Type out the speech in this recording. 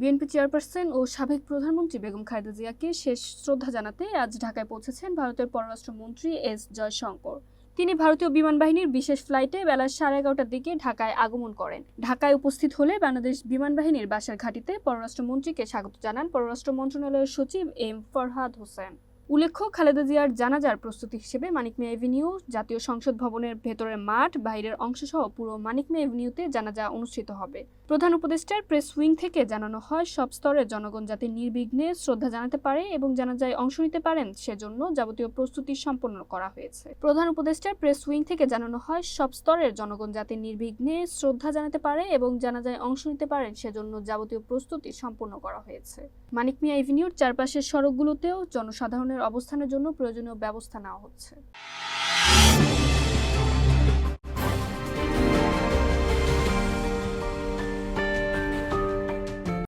BNP chairperson ও সাবেক প্রধানমন্ত্রী বেগম খালেদা জিয়াকে শেষ শ্রদ্ধা জানাতে আজ ঢাকায় পৌঁছেছেন ভারতের পররাষ্ট্রমন্ত্রী এস জয়শঙ্কর। তিনি ভারতীয় বিমান বাহিনীর বিশেষ ফ্লাইটে বেলা সাড়ে এগারোটার দিকে ঢাকায় আগমন করেন। ঢাকায় উপস্থিত হলে বাংলাদেশ বিমান বাহিনীর বাসার ঘাটিতে পররাষ্ট্রমন্ত্রীকে স্বাগত জানান পররাষ্ট্র মন্ত্রণালয়ের সচিব এম ফরহাদ হোসেন। উল্লেখ্য, খালেদা জিয়ার জানাজার প্রস্তুতি হিসেবে মানিক মে এভিনিউ, জাতীয় সংসদ ভবনের ভেতরের মাঠ, বাইরের অংশসহ পুরো মানিক মে এভিনিউতে জানাজা অনুষ্ঠিত হবে। প্রধান উপদেষ্টার প্রেস উইং থেকে জানানো হয়, সব স্তরের জনগণ যাতে নির্বিঘ্নে শ্রদ্ধা জানাতে পারে এবং জানাজায় অংশ নিতে পারেন, সেজন্য যাবতীয় প্রস্তুতি সম্পন্ন করা হয়েছে। প্রধান উপদেষ্টার প্রেস উইং থেকে জানানো হয়, সব স্তরের জনগণ যাতে নির্বিঘ্নে শ্রদ্ধা জানাতে পারে এবং জানাজায় অংশ নিতে পারেন, সেজন্য যাবতীয় প্রস্তুতি সম্পন্ন করা হয়েছে। মানিক মিয়া এভিনিউর চারপাশের সড়কগুলোতেও জনসাধারণের অবস্থানের জন্য প্রয়োজনীয় ব্যবস্থা নেওয়া হচ্ছে।